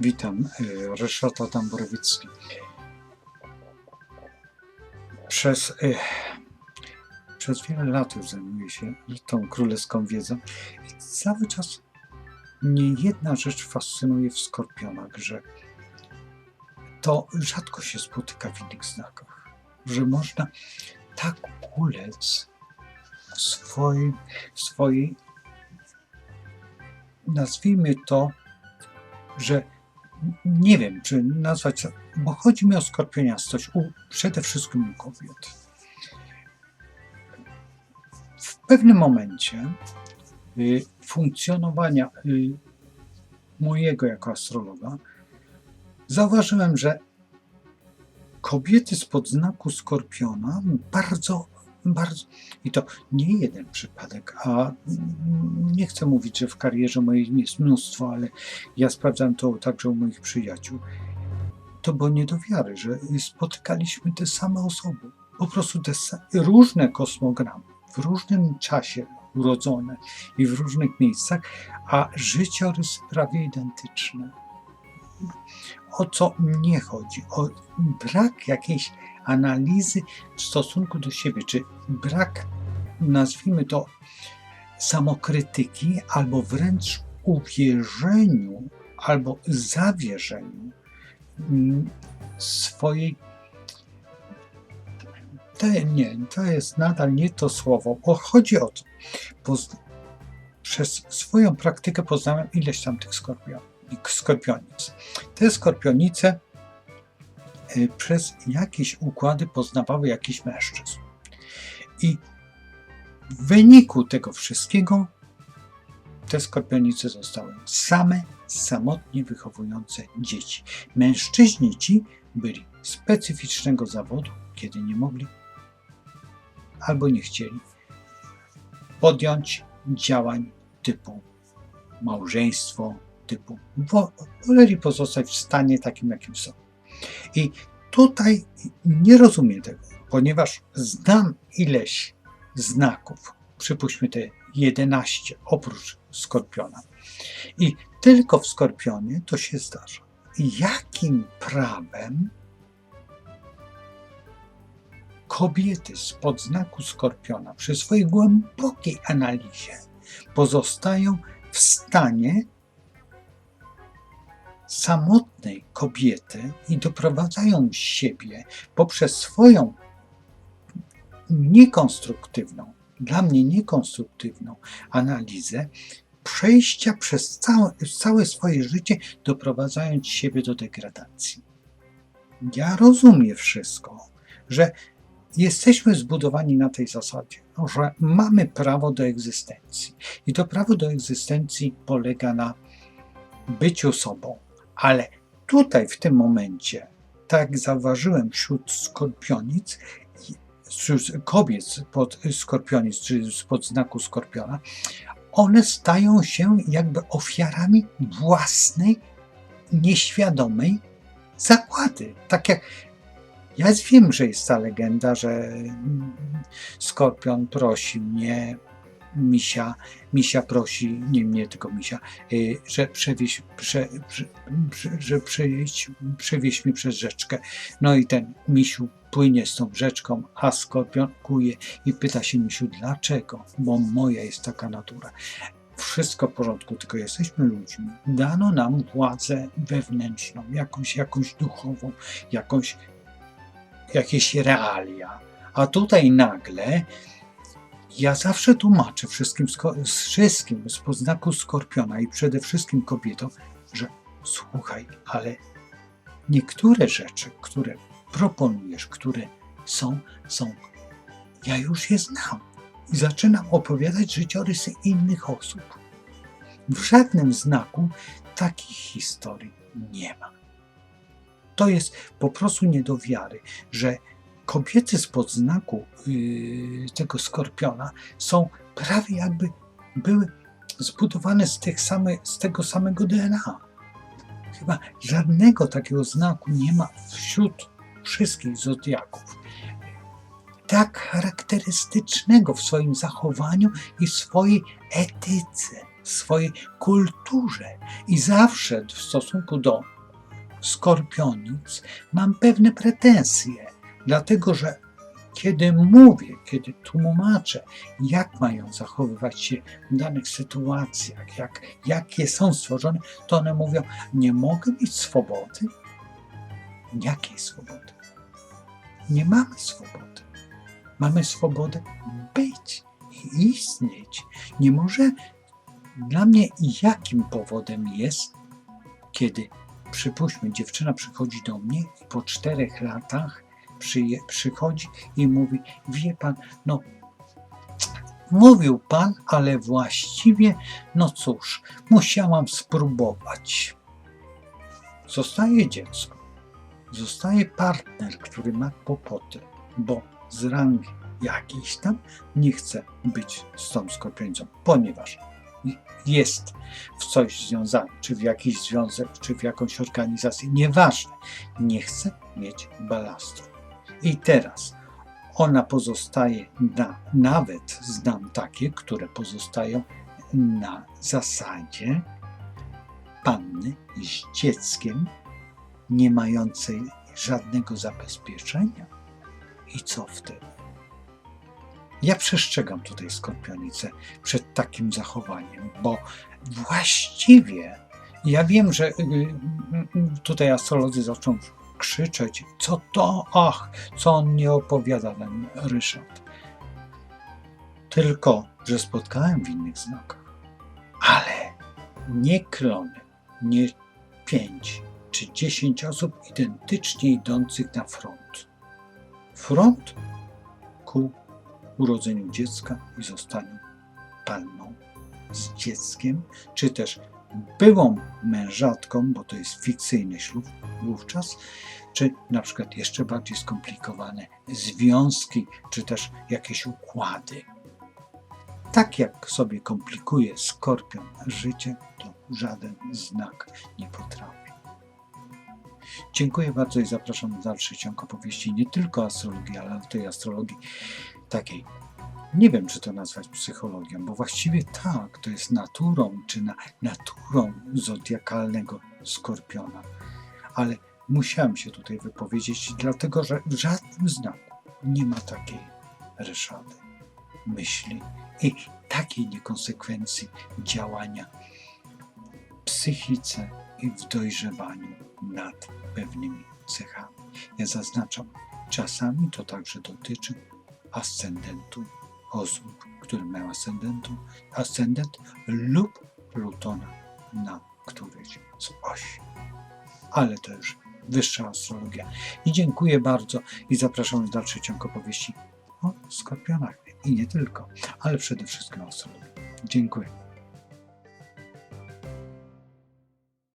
Witam, e, Ryszard Adam Borowicki. Przez, e, przez wiele lat już zajmuję się tą królewską wiedzą i cały czas mnie jedna rzecz fascynuje w skorpionach, że to rzadko się spotyka w innych znakach, że można tak ulec w swojej, w swojej nazwijmy to, że nie wiem, czy nazwać, bo chodzi mi o skorpioniastość, u, przede wszystkim u kobiet. W pewnym momencie y, funkcjonowania y, mojego jako astrologa zauważyłem, że kobiety spod znaku skorpiona bardzo, bardzo, i to nie jeden przypadek, a nie chcę mówić, że w karierze mojej jest mnóstwo, ale ja sprawdzam to także u moich przyjaciół. To było nie do wiary, że spotykaliśmy te same osoby, po prostu te różne kosmogramy, w różnym czasie urodzone i w różnych miejscach, a życiorys prawie identyczny. O co mnie chodzi? O brak jakiejś analizy w stosunku do siebie, czy brak, nazwijmy to, samokrytyki, albo wręcz uwierzeniu, albo zawierzeniu mm, swojej. To, nie, to jest nadal nie to słowo. O, chodzi o to. Przez swoją praktykę poznałem ileś tam tych skorpion, skorpionic. Te skorpionice przez jakieś układy poznawały jakichś mężczyzn. I w wyniku tego wszystkiego te skorpionice zostały same, samotnie wychowujące dzieci. Mężczyźni ci byli specyficznego zawodu, kiedy nie mogli albo nie chcieli podjąć działań typu małżeństwo, typu wo- woleli pozostać w stanie takim, jakim są. I tutaj nie rozumiem tego, ponieważ znam ileś znaków, przypuśćmy te 11 oprócz skorpiona. I tylko w skorpionie to się zdarza. Jakim prawem kobiety spod znaku skorpiona przy swojej głębokiej analizie pozostają w stanie samotnej kobiety i doprowadzają siebie poprzez swoją niekonstruktywną, dla mnie niekonstruktywną analizę, przejścia przez całe, całe swoje życie, doprowadzając siebie do degradacji. Ja rozumiem wszystko, że jesteśmy zbudowani na tej zasadzie, że mamy prawo do egzystencji. I to prawo do egzystencji polega na byciu sobą. Ale tutaj, w tym momencie, tak zauważyłem wśród skorpionic, kobiet pod skorpionic, czy spod znaku skorpiona, one stają się jakby ofiarami własnej, nieświadomej zakłady. Tak jak ja wiem, że jest ta legenda, że skorpion prosi mnie, misia, misia prosi, nie mnie, tylko misia, y, że przewieź, prze, prze, że przewieź, przewieź mnie przez rzeczkę. No i ten misiu płynie z tą rzeczką, a skorpion kuje i pyta się misiu, dlaczego? Bo moja jest taka natura. Wszystko w porządku, tylko jesteśmy ludźmi. Dano nam władzę wewnętrzną, jakąś, jakąś duchową, jakąś jakieś realia. A tutaj nagle ja zawsze tłumaczę wszystkim, wszystkim z poznaku skorpiona i przede wszystkim kobietom, że słuchaj, ale niektóre rzeczy, które proponujesz, które są, są, ja już je znam. I zaczynam opowiadać życiorysy innych osób. W żadnym znaku takich historii nie ma. To jest po prostu nie do wiary, że kobiety spod znaku yy, tego skorpiona są prawie jakby były zbudowane z, tych same, z tego samego DNA. Chyba żadnego takiego znaku nie ma wśród wszystkich zodiaków. Tak charakterystycznego w swoim zachowaniu i swojej etyce, swojej kulturze i zawsze w stosunku do skorpionic mam pewne pretensje, dlatego że kiedy mówię, kiedy tłumaczę, jak mają zachowywać się w danych sytuacjach, jak, jakie są stworzone, to one mówią, nie mogę mieć swobody. Jakiej swobody? Nie mamy swobody. Mamy swobodę być i istnieć. Nie może dla mnie jakim powodem jest, kiedy przypuśćmy, dziewczyna przychodzi do mnie i po czterech latach przyje, przychodzi i mówi, wie pan, no mówił pan, ale właściwie, no cóż, musiałam spróbować. Zostaje dziecko, zostaje partner, który ma kłopoty, bo z rangi jakiejś tam nie chce być z tą skorpionicą, ponieważ jest w coś związany, czy w jakiś związek, czy w jakąś organizację, nieważne, nie chce mieć balastu. I teraz ona pozostaje na, nawet znam takie, które pozostają na zasadzie panny z dzieckiem, nie mającej żadnego zabezpieczenia. I co wtedy? Ja przestrzegam tutaj skorpionicę przed takim zachowaniem, bo właściwie ja wiem, że y, y, y, tutaj astrolodzy zaczną krzyczeć, co to, ach, co on nie opowiada, ten Ryszard. Tylko, że spotkałem w innych znakach. Ale nie klony, nie pięć czy dziesięć osób identycznie idących na front. Front ku urodzeniu dziecka i zostaniu panną z dzieckiem, czy też byłą mężatką, bo to jest fikcyjny ślub wówczas, czy na przykład jeszcze bardziej skomplikowane związki, czy też jakieś układy. Tak jak sobie komplikuje skorpion życie, to żaden znak nie potrafi. Dziękuję bardzo i zapraszam na dalszy ciąg opowieści nie tylko astrologii, ale tej astrologii takiej nie wiem, czy to nazwać psychologią, bo właściwie tak, to jest naturą, czy na, naturą zodiakalnego skorpiona. Ale musiałem się tutaj wypowiedzieć, dlatego że w żadnym znaku nie ma takiej ryszady myśli i takiej niekonsekwencji działania w psychice i w dojrzewaniu nad pewnymi cechami. Ja zaznaczam, czasami to także dotyczy ascendentu osób, które mają ascendentu, ascendent lub Plutona na którejś z osi. Ale to już wyższa astrologia. I dziękuję bardzo i zapraszam na dalszy ciąg opowieści o skorpionach. I nie tylko, ale przede wszystkim o astrologii. Dziękuję.